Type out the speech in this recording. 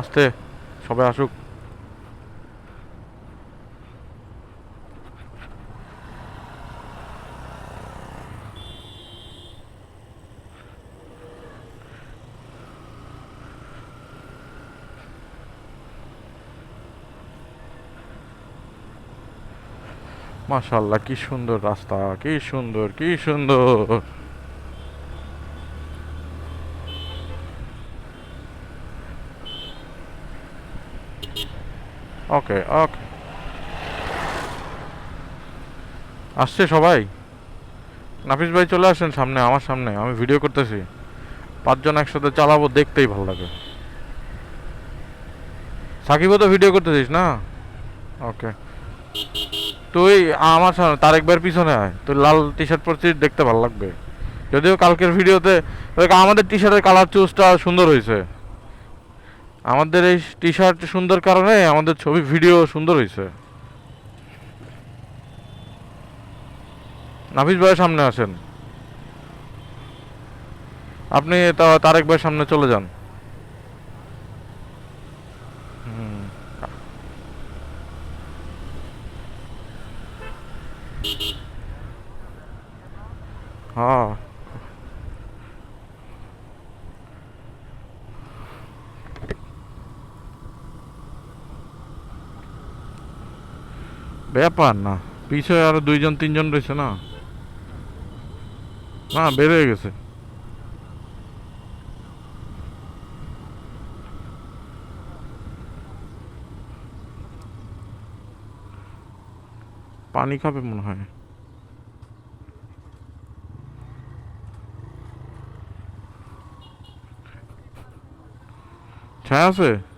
আসতে সবাই আসুক। মাশাল্লাহ কি সুন্দর রাস্তা কি সুন্দর কি সুন্দর। ওকে ওকে আসছে সবাই? নাফিস ভাই চলে আসেন সামনে, আমার সামনে, আমি ভিডিও করতেছি। পাঁচজন একসাথে চালাবো, দেখতেই ভালো লাগে। সাকিবও তো ভিডিও করতেছিস না? ওকে তুই, আমার সামনে তার একবার পিছনে আয়। তুই লাল টি শার্ট পরছিস, দেখতে ভালো লাগবে। যদিও কালকের ভিডিওতে আমাদের টি শার্টের কালার চুজটা সুন্দর হয়েছে। আমাদের এই টি শার্ট সুন্দর কারণে আমাদের ছবি ভিডিও সুন্দর হয়েছে। নাফিস ভাইয়ের সামনে আসেন। আপনি তারেক ভাইয়ের সামনে চলে যান। হ্যাঁ। ব্যাপার না। পিছনে আরও দুইজন, তিনজন রয়েছে না? না, বের হয়ে গেছে। পানি খাবে মনে হয়। ছায়া আছে?